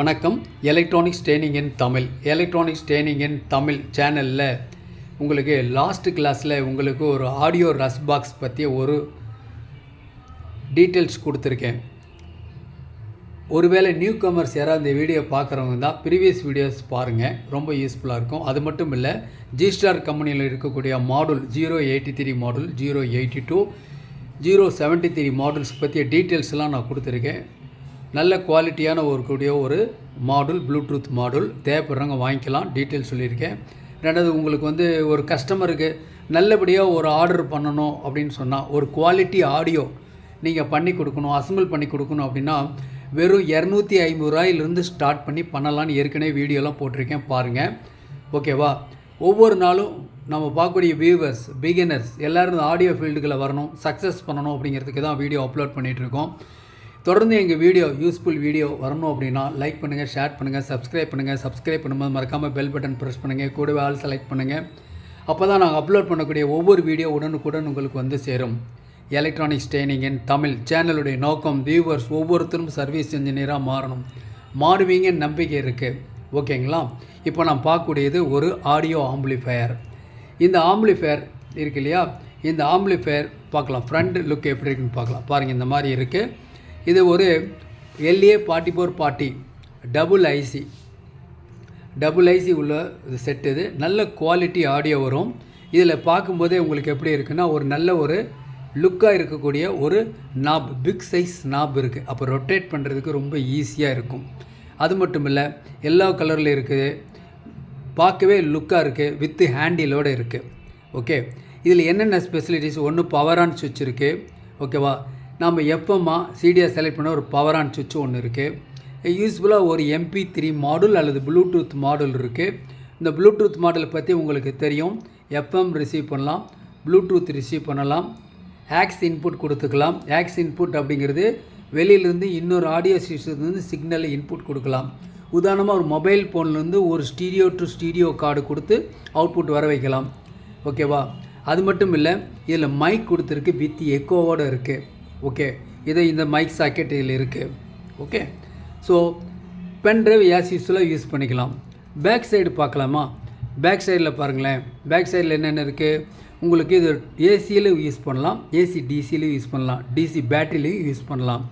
வணக்கம். Electronics training in Tamil electronics training in Tamil சேனலில் உங்களுக்கு லாஸ்ட் கிளாஸில் உங்களுக்கு ஒரு ஆடியோ ரஸ் பாக்ஸ் பற்றி ஒரு டீட்டெயில்ஸ் கொடுத்துருக்கேன். ஒருவேளை நியூ கமர்ஸ் யாராவது இந்த வீடியோ பார்க்குறவங்க தான் ப்ரீவியஸ் வீடியோஸ் பாருங்கள் ரொம்ப யூஸ்ஃபுல்லாக இருக்கும். அது மட்டும் இல்லை ஜிஸ்டார் கம்பெனியில் இருக்கக்கூடிய model zero eighty three model zero eighty two zero seventy three models பற்றிய டீட்டெயில்ஸ்லாம் நான் கொடுத்துருக்கேன். நல்ல குவாலிட்டியான ஒரு கூடிய ஒரு மாடல் ப்ளூடூத் மாடல். தேவைப்படுறவங்க வாங்கிக்கலாம். டீட்டெயில் சொல்லியிருக்கேன். ரெண்டாவது உங்களுக்கு வந்து ஒரு கஸ்டமருக்கு நல்லபடியாக ஒரு ஆர்டர் பண்ணணும் அப்படின்னு சொன்னால் ஒரு குவாலிட்டி ஆடியோ நீங்கள் பண்ணி கொடுக்கணும் அசம்பிள் பண்ணி கொடுக்கணும் அப்படின்னா வெறும் இரநூத்தி ஐம்பது ரூபாயிலிருந்து ஸ்டார்ட் பண்ணி பண்ணலான்னு ஏற்கனவே வீடியோலாம் போட்டிருக்கேன். பாருங்கள் ஓகேவா? ஒவ்வொரு நாளும் நம்ம பார்க்கக்கூடிய வியூவர்ஸ் பிகினர்ஸ் எல்லோரும் ஆடியோ ஃபீல்டுக்குள்ளே வரணும் சக்ஸஸ் பண்ணணும் அப்படிங்கிறதுக்கு தான் வீடியோ அப்லோட் பண்ணிகிட்ருக்கோம் தொடர்ந்து எங்கள் வீடியோ யூஸ்ஃபுல் வீடியோ வரணும் அப்படின்னா லைக் பண்ணுங்கள் ஷேர் பண்ணுங்கள் சப்ஸ்கிரைப் பண்ணுங்கள் சப்ஸ்கிரைப் பண்ணும்போது மறக்காமல் பெல் பட்டன் ப்ரெஸ் பண்ணுங்கள் கூடவே ஆள் செலக்ட் பண்ணுங்கள் அப்போ தான் நாங்கள் அப்லோட் பண்ணக்கூடிய ஒவ்வொரு வீடியோ உடனுக்குடன் உங்களுக்கு வந்து சேரும். எலக்ட்ரானிக்ஸ் ட்ரைனிங் இன் தமிழ் சேனலுடைய நோக்கம் வியூவர்ஸ் ஒவ்வொருத்தரும் சர்வீஸ் இன்ஜினியராக மாறணும். மாறுவீங்கன்னு நம்பிக்கை இருக்குது ஓகேங்களா இப்போ நான் பார்க்கக்கூடியது ஒரு ஆடியோ ஆம்பிளிஃபயர் இந்த ஆம்பிளிஃபயர் இருக்கு இல்லையா? இந்த ஆம்பிளிஃபயர் பார்க்கலாம். ஃப்ரண்ட் லுக் எப்படி இருக்குன்னு பார்க்கலாம். பாருங்கள் இந்த மாதிரி இருக்குது இது ஒரு LA forty four forty double IC double IC உள்ள செட் இது. நல்ல குவாலிட்டி ஆடியோ வரும். இதில் பார்க்கும்போதே உங்களுக்கு எப்படி இருக்குன்னா ஒரு நல்ல ஒரு லுக்காக இருக்கக்கூடிய ஒரு நாப் பிக் சைஸ் நாப் இருக்குது அப்போ ரொட்டேட் பண்ணுறதுக்கு ரொம்ப ஈஸியாக இருக்கும். அது மட்டும் இல்லை எல்லா கலரில் இருக்குது பார்க்கவே லுக்காக இருக்குது வித்து ஹேண்டிலோடு இருக்குது ஓகே இதில் என்னென்ன ஸ்பெசிலிட்டிஸ் ஒன்று பவர் ஆன் சுவிட்ச் இருக்குது ஓகேவா நம்ம எஃப்எம்மா சிடியை செலக்ட் பண்ண ஒரு பவர் ஆன் சுவிட்ச் ஒன்று இருக்குது யூஸ்ஃபுல்லாக ஒரு எம்பி த்ரீ மாடல் அல்லது ப்ளூடூத் மாடல் இருக்குது இந்த ப்ளூடூத் மாடலை பற்றி உங்களுக்கு தெரியும். எஃப்எம் ரிசீவ் பண்ணலாம். ப்ளூடூத் ரிசீவ் பண்ணலாம். ஆக்ஸ் இன்புட் கொடுத்துக்கலாம். ஆக்ஸ் இன்புட் அப்படிங்கிறது வெளியிலேருந்து இன்னொரு ஆடியோ சிஸ்டத்துலேருந்து சிக்னல் இன்புட் கொடுக்கலாம். உதாரணமாக ஒரு மொபைல் ஃபோன்லேருந்து ஒரு ஸ்டீரியோ டு ஸ்டீரியோ கார்டு கொடுத்து அவுட்புட் வர வைக்கலாம். ஓகேவா அது மட்டும் இல்லை இதில் மைக் கொடுத்துருக்கு வித் எக்கோவோடு இருக்குது ஓகே இது இந்த மைக் சாக்கெட் இதில் இருக்குது okay so pen drive as யூஸ்வலாக யூஸ் பண்ணிக்கலாம். பேக் சைடு பார்க்கலாமா? பேக் சைடில் பாருங்களேன். பேக் சைடில் என்னென்ன இருக்குது உங்களுக்கு இது ஏசியிலையும் யூஸ் பண்ணலாம். ஏசி டிசிலையும் யூஸ் பண்ணலாம். டிசி பேட்டரிலையும் யூஸ் பண்ணலாம்.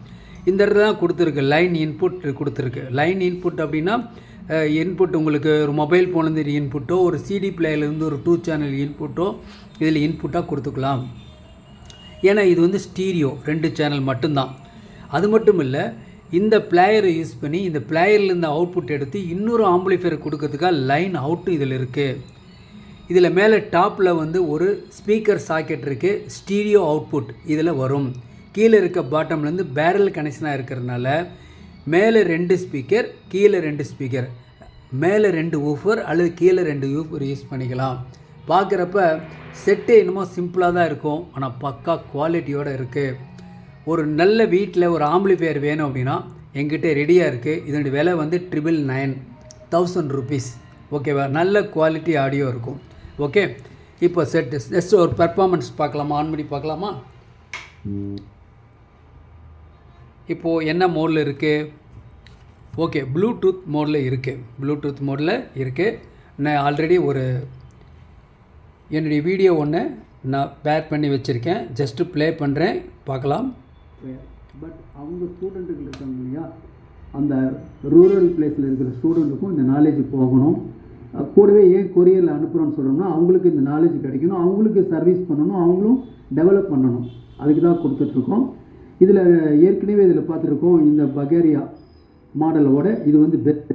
இந்த இடத்துல தான் கொடுத்துருக்கு. லைன் இன்புட் கொடுத்துருக்கு. லைன் இன்புட் அப்படின்னா இன்புட் உங்களுக்கு ஒரு மொபைல் ஃபோன்லேருந்து இன்புட்டோ ஒரு சிடி பிளேயர்லேருந்து ஒரு டூ சேனல் இன்புட்டோ இதில் இன்புட்டாக கொடுத்துக்கலாம். ஏன்னா இது வந்து ஸ்டீரியோ ரெண்டு சேனல் மட்டும்தான். அது மட்டும் இல்லை இந்த பிளேயரை யூஸ் பண்ணி இந்த பிளேயர்லேருந்து அவுட்புட் எடுத்து இன்னொரு ஆம்பிளிஃபையர் கொடுக்கறதுக்காக லைன் அவுட்டு இதில் இருக்குது இதில் மேலே டாப்பில் வந்து ஒரு ஸ்பீக்கர் சாக்கெட் இருக்குது ஸ்டீரியோ அவுட்புட் இதில் வரும். கீழே இருக்க பாட்டம்லேருந்து பேரல் கனெக்ஷனாக இருக்கிறதுனால மேலே ரெண்டு ஸ்பீக்கர் கீழே ரெண்டு ஸ்பீக்கர் மேலே ரெண்டு ஊஃபர் அல்லது கீழே ரெண்டு ஊஃபர் யூஸ் பண்ணிக்கலாம். பார்க்குறப்ப செட்டு என்னமோ சிம்பிளாக தான் இருக்கும். ஆனால் பக்கா குவாலிட்டியோடு இருக்குது ஒரு நல்ல வீட்டில் ஒரு ஆம்பிளிஃபையர் வேணும் அப்படின்னா எங்கிட்ட ரெடியாக இருக்குது இதனுடைய விலை வந்து ட்ரிபிள் நைன் தௌசண்ட் ருபீஸ். ஓகேவா? நல்ல குவாலிட்டி ஆடியோ இருக்கும். ஓகே? இப்போ செட்டு ஜஸ்ட் ஒரு பெர்ஃபார்மன்ஸ் பார்க்கலாமா? ஆன் பண்ணி பார்க்கலாமா? இப்போது என்ன மோடில் இருக்குது ஓகே ப்ளூடூத் மோடில் இருக்குது ப்ளூடூத் மோடில் இருக்குது நான் ஆல்ரெடி ஒரு என்னுடைய வீடியோ ஒன்று நான் பேர் பண்ணி வச்சுருக்கேன். ஜஸ்ட்டு ப்ளே பண்ணுறேன் பார்க்கலாம். பட் அவங்க ஸ்டூடெண்ட்டுகள் இருக்காங்க இல்லையா? அந்த ரூரல் பிளேஸில் இருக்கிற ஸ்டூடெண்ட்டுக்கும் இந்த நாலேஜ் போகணும். கூடவே ஏன் கொரியரில் அனுப்புகிறோன்னு சொல்கிறோம்னா அவங்களுக்கு இந்த நாலேஜ் கிடைக்கணும். அவங்களுக்கு சர்வீஸ் பண்ணணும். அவங்களும் டெவலப் பண்ணணும். அதுக்கு தான் கொடுத்துட்ருக்கோம். இதில் ஏற்கனவே இதில் பார்த்துருக்கோம் இந்த பகேரியா மாடலோட இது வந்து பெஸ்ட்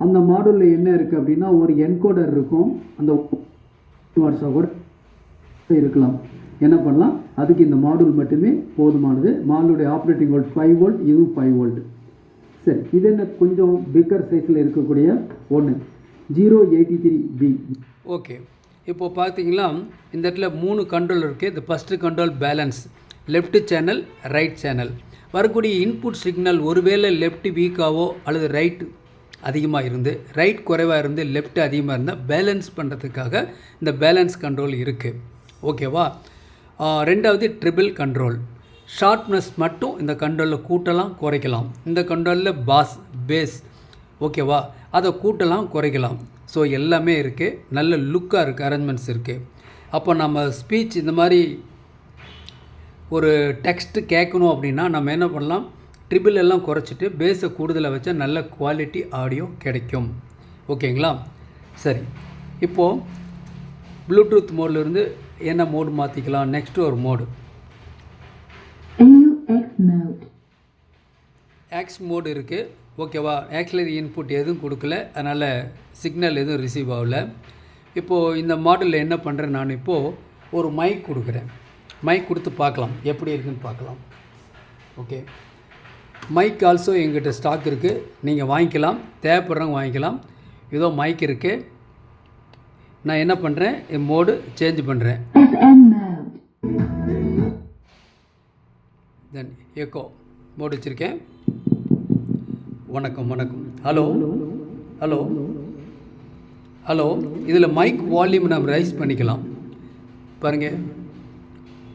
அந்த மாடலில் என்ன இருக்குது அப்படின்னா ஒரு என்கோடர் இருக்கும். அந்த வாட்ஸாக கூட இருக்கலாம். என்ன பண்ணலாம்? அதுக்கு இந்த மாடல் மட்டுமே போதுமானது. மாடலுடைய ஆப்ரேட்டிங் வோல்ட் ஃபைவ் வோல்ட் இதுவும் ஃபைவ் வோல்ட் சரி இது என்ன? கொஞ்சம் பிக்கர் சைஸில் இருக்கக்கூடிய ஒன்று zero eighty three B okay இப்போ பார்த்தீங்களா இந்த இடத்துல மூணு கண்ட்ரோல் இருக்குது இந்த first control balance left channel right channel வரக்கூடிய இன்புட் சிக்னல் ஒருவேளை லெஃப்ட் வீக்காவோ அல்லது ரைட் அதிகமாக இருந்து ரைட் குறைவாக இருந்து லெஃப்ட் அதிகமாக இருந்தால் பேலன்ஸ் பண்ணுறதுக்காக இந்த பேலன்ஸ் கண்ட்ரோல் இருக்குது ஓகேவா ரெண்டாவது ட்ரிபிள் கண்ட்ரோல் ஷார்ப்னஸ் மட்டும் இந்த கண்ட்ரோலில் கூட்டலாம் குறைக்கலாம். இந்த கண்ட்ரோலில் பாஸ் பேஸ் ஓகேவா அதை கூட்டலாம் குறைக்கலாம். ஸோ எல்லாமே இருக்குது நல்ல லுக்காக இருக்குது அரேஞ்ச்மெண்ட்ஸ் இருக்குது அப்போ நம்ம ஸ்பீச் இந்த மாதிரி ஒரு டெக்ஸ்ட்டு கேட்கணும் அப்படின்னா நம்ம என்ன பண்ணலாம்? ட்ரிபிள் எல்லாம் குறைச்சிட்டு பேஸை கூடுதலாக வச்சா நல்ல குவாலிட்டி ஆடியோ கிடைக்கும். ஓகேங்களா? சரி. இப்போது ப்ளூடூத் மோட்லேருந்து என்ன மோடு மாற்றிக்கலாம் நெக்ஸ்ட்டு ஒரு மோடு. ஆக்ஸ் மோடு இருக்குது ஓகேவா? ஆக்சிலரி இன்புட் எதுவும் கொடுக்கல. அதனால் சிக்னல் எதுவும் ரிசீவ் ஆகல. இப்போது இந்த மாடலில் என்ன பண்ணுறேன் நான்? இப்போது ஒரு மைக் கொடுக்குறேன். மைக் கொடுத்து பார்க்கலாம். எப்படி இருக்குன்னு பார்க்கலாம். ஓகே. மைக் ஆல்சோ எங்கிட்ட ஸ்டாக் இருக்குது நீங்கள் வாங்கிக்கலாம். தேவைப்படுறவங்க வாங்கிக்கலாம். ஏதோ மைக் இருக்குது நான் என்ன பண்ணுறேன் என் மோடு சேஞ்ச் பண்ணுறேன். தென் எக்கோ மோடு வச்சுருக்கேன். வணக்கம் வணக்கம். ஹலோ ஹலோ ஹலோ இதில் மைக் வால்யூம் நம்ம ரைஸ் பண்ணிக்கலாம். பாருங்கள்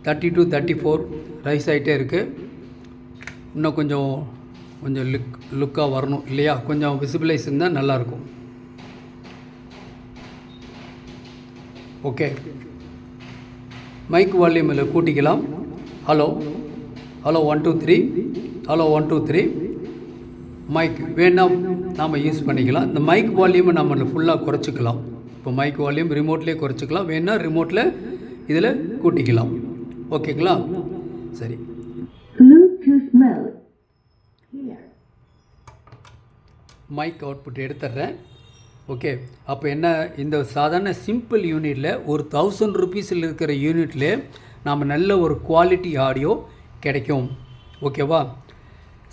thirty to thirty four raise ஆகிட்டே இருக்குது இன்னும் கொஞ்சம் கொஞ்சம் லுக் லுக்காக வரணும் இல்லையா? கொஞ்சம் விசிபிளைஸ் இருந்தால் நல்லாயிருக்கும். ஓகே மைக் வால்யூமில் கூட்டிக்கலாம். Hello hello one two three hello one two three mic வேணால் நாம் யூஸ் பண்ணிக்கலாம். இந்த மைக் வால்யூமை நம்ம ஃபுல்லாக குறைச்சிக்கலாம். இப்போ மைக் வால்யூம் ரிமோட்லேயே குறைச்சிக்கலாம். வேணால் ரிமோட்டில் இதில் கூட்டிக்கலாம். ஓகேங்களா சரி. மைக் அவுட்புட் எடுத்துடுறேன். ஓகே அப்போ என்ன இந்த சாதாரண சிம்பிள் யூனிட்டில் ஒரு தௌசண்ட் ருபீஸில் இருக்கிற யூனிட்லே நாம் நல்ல ஒரு குவாலிட்டி ஆடியோ கிடைக்கும். ஓகேவா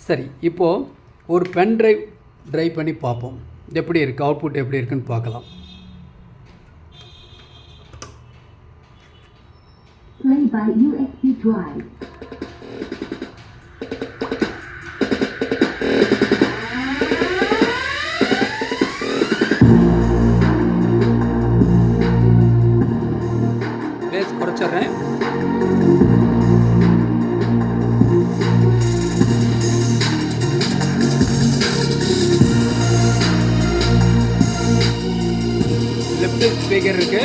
சரி இப்போது ஒரு பென் ட்ரைவ் ட்ரைவ் பண்ணி பார்ப்போம். எப்படி இருக்குது அவுட்புட் எப்படி இருக்குன்னு பார்க்கலாம். Play by USB drive. Left speaker இருக்கு.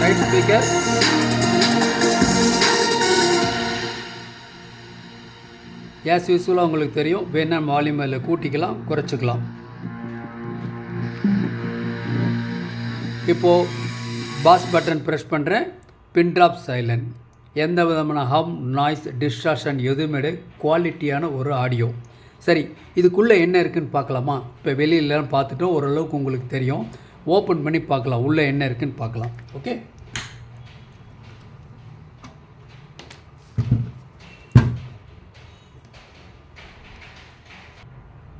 ரைட் ஸ்பீக்கர் ஏஸ் யூஸ்வலாக உங்களுக்கு தெரியும். வேணால் வால்யூம் அதில் கூட்டிக்கலாம் குறைச்சிக்கலாம். இப்போது பாஸ் பட்டன் ப்ரெஸ் பண்ணுறேன் பின் ட்ராப் சைலண்ட் எந்த விதமான ஹம் நாய்ஸ் டிஸ்ட்ராக்ஷன் எதுவுமே குவாலிட்டியான ஒரு ஆடியோ சரி இதுக்குள்ளே என்ன இருக்குன்னு பார்க்கலாமா? இப்போ வெளியிலலாம் பார்த்துட்டோம் ஓரளவுக்கு உங்களுக்கு தெரியும். ஓப்பன் பண்ணி பார்க்கலாம் உள்ளே என்ன இருக்குன்னு பார்க்கலாம். ஓகே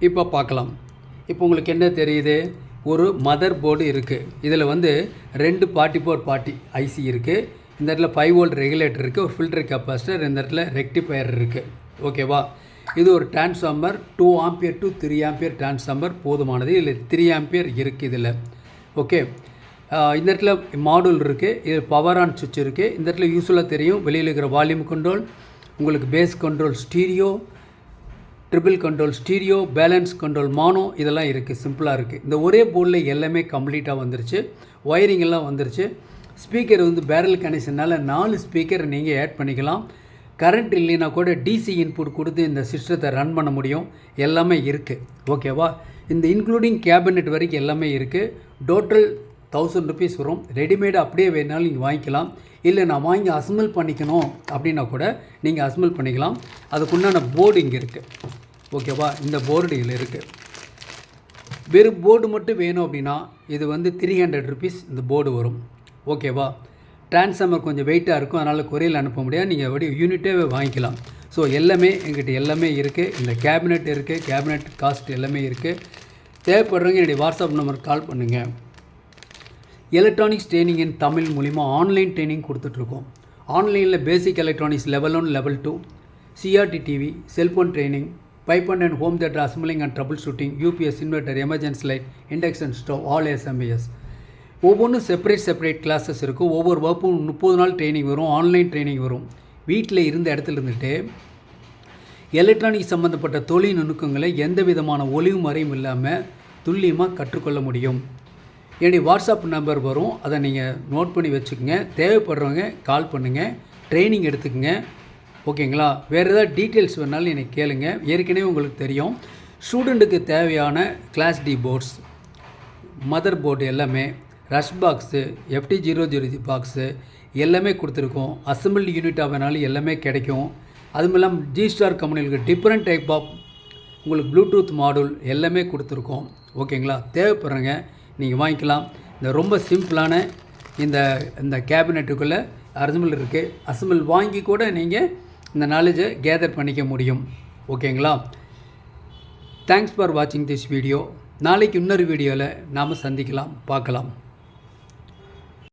இப்போ பார்க்கலாம். இப்போ உங்களுக்கு என்ன தெரியுது? ஒரு மதர் போர்டு இருக்குது இதில் வந்து ரெண்டு பார்ட்டி போர் பார்ட்டி ஐசி இருக்குது இந்த இடத்துல ஃபைவ் வோல்ட் ரெகுலேட்டர் இருக்குது ஒரு ஃபில்டர் கெப்பாசிட்டர் இந்த இடத்துல ரெக்டிஃபையர் இருக்குது ஓகேவா இது ஒரு transformer two ampere to three ampere transformer போதுமானது. இல்லை த்ரீ ஆம்பியர் இருக்குது இதில். ஓகே இந்த இடத்துல மாடுல் இருக்குது இது பவர் ஆன் சுவிட்ச் இருக்குது இந்த இடத்துல யூஸ்ஃபுல்லாக தெரியும். வெளியில் இருக்கிற வால்யூம் கண்ட்ரோல் உங்களுக்கு bass control stereo treble control stereo balance control mono இதெல்லாம் இருக்குது சிம்பிளாக இருக்குது இந்த ஒரே போர்டில் எல்லாமே கம்ப்ளீட்டாக வந்துருச்சு. ஒயரிங் எல்லாம் வந்துருச்சு. ஸ்பீக்கர் வந்து பேரல் கனெக்ஷனால் நாலு ஸ்பீக்கர் நீங்கள் ஆட் பண்ணிக்கலாம். கரண்ட் இல்லைன்னா கூட டிசி இன்புட் கொடுத்து இந்த சிஸ்டத்தை ரன் பண்ண முடியும். எல்லாமே இருக்குது ஓகேவா இந்த இன்க்ளூடிங் கேபினெட் வரைக்கும் எல்லாமே இருக்குது டோட்டல் தௌசண்ட் ருபீஸ் வரும். ரெடிமேடு அப்படியே வேணாலும் நீங்கள் வாங்கிக்கலாம். இல்லை நான் வாங்கி அசம்பிள் பண்ணிக்கணும் அப்படின்னா கூட நீங்கள் அசம்பிள் பண்ணிக்கலாம். அதுக்குண்டான போர்டு இங்கே இருக்குது ஓகேவா இந்த போர்டு இதில் இருக்குது வெறும் போர்டு மட்டும் வேணும் அப்படின்னா இது வந்து த்ரீ ஹண்ட்ரட் ருபீஸ் இந்த போர்டு வரும். ஓகேவா டிரான்ஸ்ஃபார்மர் கொஞ்சம் வெயிட்டாக இருக்கும். அதனால் குறையில் அனுப்ப முடியாது. நீங்கள் அப்படி யூனிட்டே வாங்கிக்கலாம். ஸோ எல்லாமே எங்கிட்ட எல்லாமே இருக்குது இந்த கேபினெட் இருக்குது கேபினெட் காஸ்ட் எல்லாமே இருக்குது தேவைப்படுறவங்க என்னுடைய வாட்ஸ்அப் நம்பருக்கு கால் பண்ணுங்கள் எலக்ட்ரானிக்ஸ் ட்ரைனிங் இன் தமிழ் மூலிமா ஆன்லைன் ட்ரைனிங் கொடுத்துட்ருக்கோம். ஆன்லைனில் basic electronics level one level two CRT TV cellphone training pipe and and home theatre assembling and troubleshooting UPS inverter emergency light induction stove all SMPS ஒவ்வொன்றும் separate separate classes இருக்கும். ஒவ்வொரு வகுப்பும் முப்பது நாள் training வரும். Online training வரும். வீட்டில் இருந்த இடத்துல இருந்துட்டு எலக்ட்ரானிக் சம்மந்தப்பட்ட தொழில் நுணுக்கங்களை எந்த விதமான ஒளிவு மறையும் இல்லாமல் துல்லியமாக கற்றுக்கொள்ள முடியும். என்னுடைய வாட்ஸ்அப் நம்பர் வரும். அதை நீங்கள் நோட் பண்ணி வச்சுக்கோங்க. தேவைப்படுறவங்க கால் பண்ணுங்கள் ட்ரைனிங் எடுத்துக்கங்க. ஓகேங்களா? வேறு ஏதாவது டீட்டெயில்ஸ் வேணாலும் எனக்கு கேளுங்க. ஏற்கனவே உங்களுக்கு தெரியும். ஸ்டூடெண்ட்டுக்கு தேவையான class D boards mother board எல்லாமே rush box FT zero zero G box எல்லாமே கொடுத்துருக்கோம். அசம்பிள் யூனிட்டாக வேணாலும் எல்லாமே கிடைக்கும். அதுவும் இல்லாமல் ஜி ஸ்டார் கம்பெனிகளுக்கு டிஃப்ரெண்ட் டைப் ஆஃப் உங்களுக்கு ப்ளூடூத் மாடல் எல்லாமே கொடுத்துருக்கோம். ஓகேங்களா? தேவைப்படுறங்க நீங்கள் வாங்கிக்கலாம். இந்த ரொம்ப சிம்பிளான இந்த இந்த கேபினெட்டுக்குள்ளே அசம்பிள் இருக்குது அசம்பிள் வாங்கி கூட நீங்கள் இந்த நாலேஜை கேதர் பண்ணிக்க முடியும். ஓகேங்களா? தேங்க்ஸ் ஃபார் வாட்சிங் திஸ் வீடியோ நாளைக்கு இன்னொரு வீடியோவில் நாம் சந்திக்கலாம். பார்க்கலாம்.